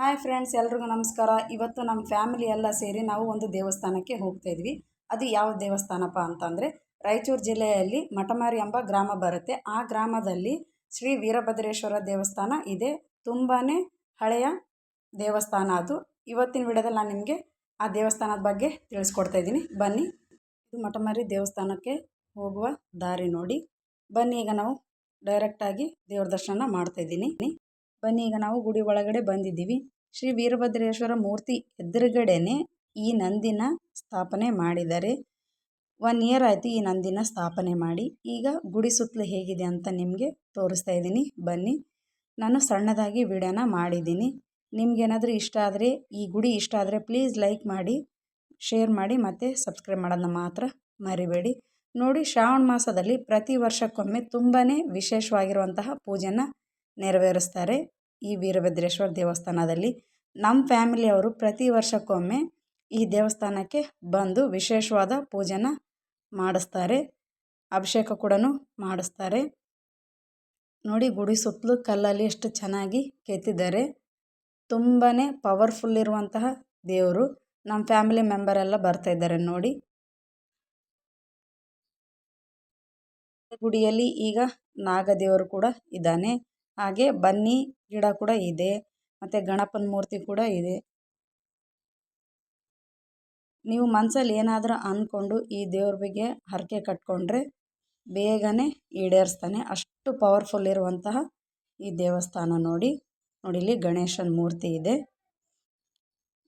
Hi friends, ಎಲ್ರಿಗೂ ನಮಸ್ಕಾರ. ಇವತ್ತು ನಮ್ಮ ಫ್ಯಾಮಿಲಿ ಎಲ್ಲ ಸೇರಿ ನಾವು ಒಂದು ದೇವಸ್ಥಾನಕ್ಕೆ ಹೋಗ್ತಾ ಇದ್ವಿ. ಅದು ಯಾವ ದೇವಸ್ಥಾನಪ್ಪ ಅಂತಂದರೆ, ರಾಯಚೂರು ಜಿಲ್ಲೆಯಲ್ಲಿ ಮಠಮಾರಿ ಎಂಬ ಗ್ರಾಮ ಬರುತ್ತೆ. ಆ ಗ್ರಾಮದಲ್ಲಿ ಶ್ರೀ ವೀರಭದ್ರೇಶ್ವರ ದೇವಸ್ಥಾನ ಇದೆ. ತುಂಬಾ ಹಳೆಯ ದೇವಸ್ಥಾನ ಅದು. ಇವತ್ತಿನ ವಿಡಿಯೋದಲ್ಲಿ ನಾನು ನಿಮಗೆ ಆ ದೇವಸ್ಥಾನದ ಬಗ್ಗೆ ತಿಳಿಸ್ಕೊಡ್ತಾ ಇದ್ದೀನಿ. ಬನ್ನಿ. ಇದು ಮಠಮಾರಿ ದೇವಸ್ಥಾನಕ್ಕೆ ಹೋಗುವ ದಾರಿ ನೋಡಿ. ಬನ್ನಿ, ಈಗ ನಾವು ಡೈರೆಕ್ಟಾಗಿ ದೇವ್ರ ದರ್ಶನ ಮಾಡ್ತಾಯಿದ್ದೀನಿ ಬನ್ನಿ, ಈಗ ನಾವು ಗುಡಿ ಒಳಗಡೆ ಬಂದಿದ್ದೀವಿ. ಶ್ರೀ ವೀರಭದ್ರೇಶ್ವರ ಮೂರ್ತಿ ಎದುರುಗಡೆನೆ ಈ ನಂದಿನ ಸ್ಥಾಪನೆ ಮಾಡಿದ್ದಾರೆ. ಒನ್ ಇಯರ್ ಆಯಿತು ಈ ನಂದಿನ ಸ್ಥಾಪನೆ ಮಾಡಿ. ಈಗ ಗುಡಿ ಸುತ್ತಲೂ ಹೇಗಿದೆ ಅಂತ ನಿಮಗೆ ತೋರಿಸ್ತಾ ಇದ್ದೀನಿ. ಬನ್ನಿ, ನಾನು ಸಣ್ಣದಾಗಿ ವಿಡಿಯೋನ ಮಾಡಿದ್ದೀನಿ. ನಿಮಗೇನಾದರೂ ಇಷ್ಟ ಆದರೆ, ಈ ಗುಡಿ ಇಷ್ಟ ಆದರೆ ಪ್ಲೀಸ್ ಲೈಕ್ ಮಾಡಿ, ಶೇರ್ ಮಾಡಿ ಮತ್ತು ಸಬ್ಸ್ಕ್ರೈಬ್ ಮಾಡೋದನ್ನ ಮಾತ್ರ ಮರಿಬೇಡಿ. ನೋಡಿ, ಶ್ರಾವಣ ಮಾಸದಲ್ಲಿ ಪ್ರತಿ ವರ್ಷಕ್ಕೊಮ್ಮೆ ತುಂಬಾ ವಿಶೇಷವಾಗಿರುವಂತಹ ಪೂಜೆನ ನೆರವೇರಿಸ್ತಾರೆ ಈ ವೀರಭದ್ರೇಶ್ವರ ದೇವಸ್ಥಾನದಲ್ಲಿ. ನಮ್ಮ ಫ್ಯಾಮಿಲಿಯವರು ಪ್ರತಿ ವರ್ಷಕ್ಕೊಮ್ಮೆ ಈ ದೇವಸ್ಥಾನಕ್ಕೆ ಬಂದು ವಿಶೇಷವಾದ ಪೂಜೆನ ಮಾಡಿಸ್ತಾರೆ. ಅಭಿಷೇಕ ಕೂಡ ಮಾಡಿಸ್ತಾರೆ. ನೋಡಿ ಗುಡಿ ಸುತ್ತಲೂ ಕಲ್ಲಲ್ಲಿ ಎಷ್ಟು ಚೆನ್ನಾಗಿ ಕೆತ್ತಿದ್ದಾರೆ. ತುಂಬಾ ಪವರ್ಫುಲ್ ಇರುವಂತಹ ದೇವರು. ನಮ್ಮ ಫ್ಯಾಮಿಲಿ ಮೆಂಬರ್ ಎಲ್ಲ ಬರ್ತಾ ಇದ್ದಾರೆ ನೋಡಿ. ಗುಡಿಯಲ್ಲಿ ಈಗ ನಾಗದೇವರು ಕೂಡ ಇದ್ದಾನೆ. ಹಾಗೆ ಬನ್ನಿ ಗಿಡ ಕೂಡ ಇದೆ, ಮತ್ತು ಗಣಪನ ಮೂರ್ತಿ ಕೂಡ ಇದೆ. ನೀವು ಮನ್ಸಲ್ಲಿ ಏನಾದರೂ ಅಂದ್ಕೊಂಡು ಈ ದೇವ್ರ ಬಗ್ಗೆ ಹರಕೆ ಕಟ್ಕೊಂಡ್ರೆ ಬೇಗನೆ ಈಡೇರಿಸ್ತಾನೆ. ಅಷ್ಟು ಪವರ್ಫುಲ್ ಇರುವಂತಹ ಈ ದೇವಸ್ಥಾನ ನೋಡಿ. ನೋಡಿ, ಇಲ್ಲಿ ಗಣೇಶನ ಮೂರ್ತಿ ಇದೆ.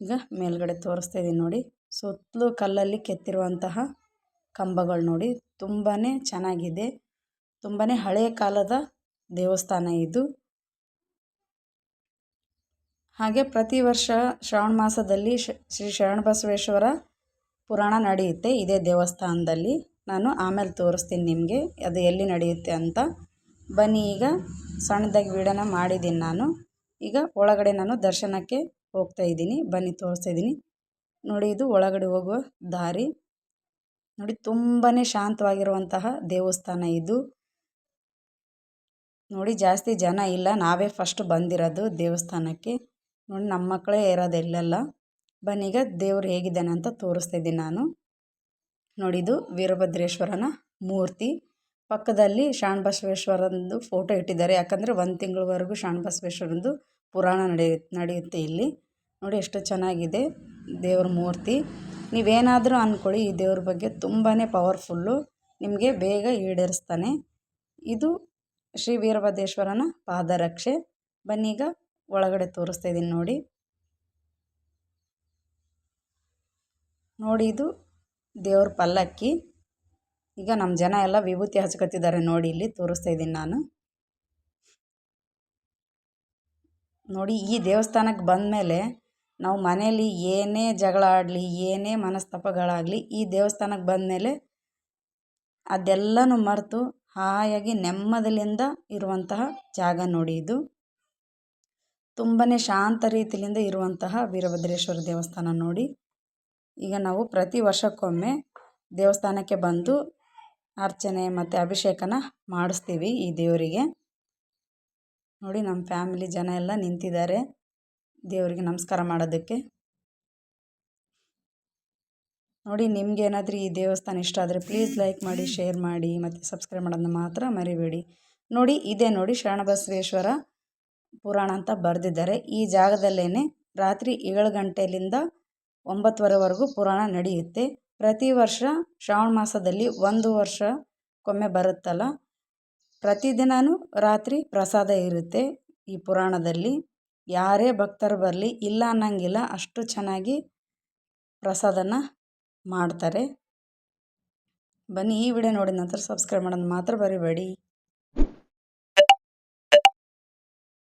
ಈಗ ಮೇಲ್ಗಡೆ ತೋರಿಸ್ತಾ ಇದ್ದೀನಿ ನೋಡಿ. ಸುತ್ತಲೂ ಕಲ್ಲಲ್ಲಿ ಕೆತ್ತಿರುವಂತಹ ಕಂಬಗಳು ನೋಡಿ. ತುಂಬಾ ಚೆನ್ನಾಗಿದೆ. ತುಂಬಾ ಹಳೆಯ ಕಾಲದ ದೇವಸ್ಥಾನ ಇದು. ಹಾಗೆ ಪ್ರತಿ ವರ್ಷ ಶ್ರಾವಣ ಮಾಸದಲ್ಲಿ ಶ್ರೀ ಶರಣ ಬಸವೇಶ್ವರ ಪುರಾಣ ನಡೆಯುತ್ತೆ ಇದೇ ದೇವಸ್ಥಾನದಲ್ಲಿ. ನಾನು ಆಮೇಲೆ ತೋರಿಸ್ತೀನಿ ನಿಮಗೆ ಅದು ಎಲ್ಲಿ ನಡೆಯುತ್ತೆ ಅಂತ. ಬನ್ನಿ ಈಗ ಸಣ್ಣದಾಗಿ ವಿಡಿಯೋನ ಮಾಡಿದ್ದೀನಿ ನಾನು. ಈಗ ಒಳಗಡೆ ನಾನು ದರ್ಶನಕ್ಕೆ ಹೋಗ್ತಾ ಇದ್ದೀನಿ. ಬನ್ನಿ ತೋರಿಸ್ತಾ ಇದ್ದೀನಿ. ನೋಡಿ ಇದು ಒಳಗಡೆ ಹೋಗುವ ದಾರಿ. ನೋಡಿ ತುಂಬಾ ಶಾಂತವಾಗಿರುವಂತಹ ದೇವಸ್ಥಾನ ಇದು. ನೋಡಿ ಜಾಸ್ತಿ ಜನ ಇಲ್ಲ. ನಾವೇ ಫಸ್ಟ್ ಬಂದಿರೋದು ದೇವಸ್ಥಾನಕ್ಕೆ. ನೋಡಿ ನಮ್ಮ ಮಕ್ಕಳೇ ಇರೋದು ಇಲ್ಲೆಲ್ಲ. ಬನ್ನೀಗ ದೇವ್ರು ಹೇಗಿದ್ದಾನೆ ಅಂತ ತೋರಿಸ್ತಿದ್ದೀನಿ ನಾನು. ನೋಡಿದು ವೀರಭದ್ರೇಶ್ವರನ ಮೂರ್ತಿ. ಪಕ್ಕದಲ್ಲಿ ಬಸವೇಶ್ವರಂದು ಫೋಟೋ ಇಟ್ಟಿದ್ದಾರೆ. ಯಾಕಂದರೆ ಒಂದು ತಿಂಗಳವರೆಗೂ ಬಸವೇಶ್ವರಂದು ಪುರಾಣ ನಡೆಯ, ನಡೆಯುತ್ತೆ ಇಲ್ಲಿ. ನೋಡಿ ಎಷ್ಟು ಚೆನ್ನಾಗಿದೆ ದೇವ್ರ ಮೂರ್ತಿ. ನೀವೇನಾದರೂ ಅಂದ್ಕೊಳ್ಳಿ ಈ ದೇವ್ರ ಬಗ್ಗೆ ತುಂಬಾ ಪವರ್ಫುಲ್ಲು ನಿಮಗೆ ಬೇಗ ಈಡೇರಿಸ್ತಾನೆ. ಇದು ಶ್ರೀ ವೀರಭದ್ರೇಶ್ವರನ ಪಾದರಕ್ಷೆ. ಬನ್ನೀಗ ಒಳಗಡೆ ತೋರಿಸ್ತಾ ಇದ್ದೀನಿ ನೋಡಿ. ನೋಡಿ ಇದು ದೇವ್ರ ಪಲ್ಲಕ್ಕಿ. ಈಗ ನಮ್ಮ ಜನ ಎಲ್ಲ ವಿಭೂತಿ ಹಚ್ಕೊತಿದ್ದಾರೆ ನೋಡಿ ಇಲ್ಲಿ ತೋರಿಸ್ತಾ ಇದ್ದೀನಿ ನಾನು. ನೋಡಿ ಈ ದೇವಸ್ಥಾನಕ್ಕೆ ಬಂದಮೇಲೆ ನಾವು ಮನೇಲಿ ಏನೇ ಜಗಳ ಆಡಲಿ, ಏನೇ ಮನಸ್ತಾಪಗಳಾಗಲಿ ಈ ದೇವಸ್ಥಾನಕ್ಕೆ ಬಂದಮೇಲೆ ಅದೆಲ್ಲನೂ ಮರೆತು ಹಾಯಾಗಿ ನೆಮ್ಮದಿಯಿಂದ ಇರುವಂತಹ ಜಾಗ ನೋಡಿ ಇದು. ತುಂಬಾ ಶಾಂತ ರೀತಿಯಿಂದ ಇರುವಂತಹ ವೀರಭದ್ರೇಶ್ವರ ದೇವಸ್ಥಾನ ನೋಡಿ. ಈಗ ನಾವು ಪ್ರತಿ ವರ್ಷಕ್ಕೊಮ್ಮೆ ದೇವಸ್ಥಾನಕ್ಕೆ ಬಂದು ಅರ್ಚನೆ ಮತ್ತು ಅಭಿಷೇಕನ ಮಾಡಿಸ್ತೀವಿ ಈ ದೇವರಿಗೆ. ನೋಡಿ ನಮ್ಮ ಫ್ಯಾಮಿಲಿ ಜನ ಎಲ್ಲ ನಿಂತಿದ್ದಾರೆ. ದೇವರಿಗೆ ನಮಸ್ಕಾರ ಮಾಡೋದಕ್ಕೆ. ನೋಡಿ ನಿಮ್ಗೇನಾದರೂ ಈ ದೇವಸ್ಥಾನ ಇಷ್ಟ ಆದರೆ ಪ್ಲೀಸ್ ಲೈಕ್ ಮಾಡಿ ಶೇರ್ ಮಾಡಿ ಮತ್ತು ಸಬ್ಸ್ಕ್ರೈಬ್ ಮಾಡೋದನ್ನ ಮಾತ್ರ ಮರಿಬೇಡಿ. ನೋಡಿ, ಇದೇ ನೋಡಿ ಶರಣಬಸವೇಶ್ವರ ಪುರಾಣ ಅಂತ ಬರೆದಿದ್ದಾರೆ. ಈ ಜಾಗದಲ್ಲೇ ರಾತ್ರಿ ಏಳು ಗಂಟೆಯಿಂದ ಒಂಬತ್ತುವರೆವರೆಗೂ ಪುರಾಣ ನಡೆಯುತ್ತೆ. ಪ್ರತಿ ವರ್ಷ ಶ್ರಾವಣ ಮಾಸದಲ್ಲಿ ಒಂದು ವರ್ಷಕ್ಕೊಮ್ಮೆ ಬರುತ್ತಲ್ಲ. ಪ್ರತಿದಿನವೂ ರಾತ್ರಿ ಪ್ರಸಾದ ಇರುತ್ತೆ ಈ ಪುರಾಣದಲ್ಲಿ. ಯಾರೇ ಭಕ್ತರು ಬರಲಿ, ಇಲ್ಲ ಅನ್ನಂಗಿಲ್ಲ, ಅಷ್ಟು ಚೆನ್ನಾಗಿ ಪ್ರಸಾದನ ಮಾಡ್ತಾರೆ. ಬನ್ನಿ ಈ ವಿಡಿಯೋ ನೋಡಿದ ನಂತರ ಸಬ್ಸ್ಕ್ರೈಬ್ ಮಾಡೋದು ಮಾತ್ರ ಬರೀಬೇಡಿ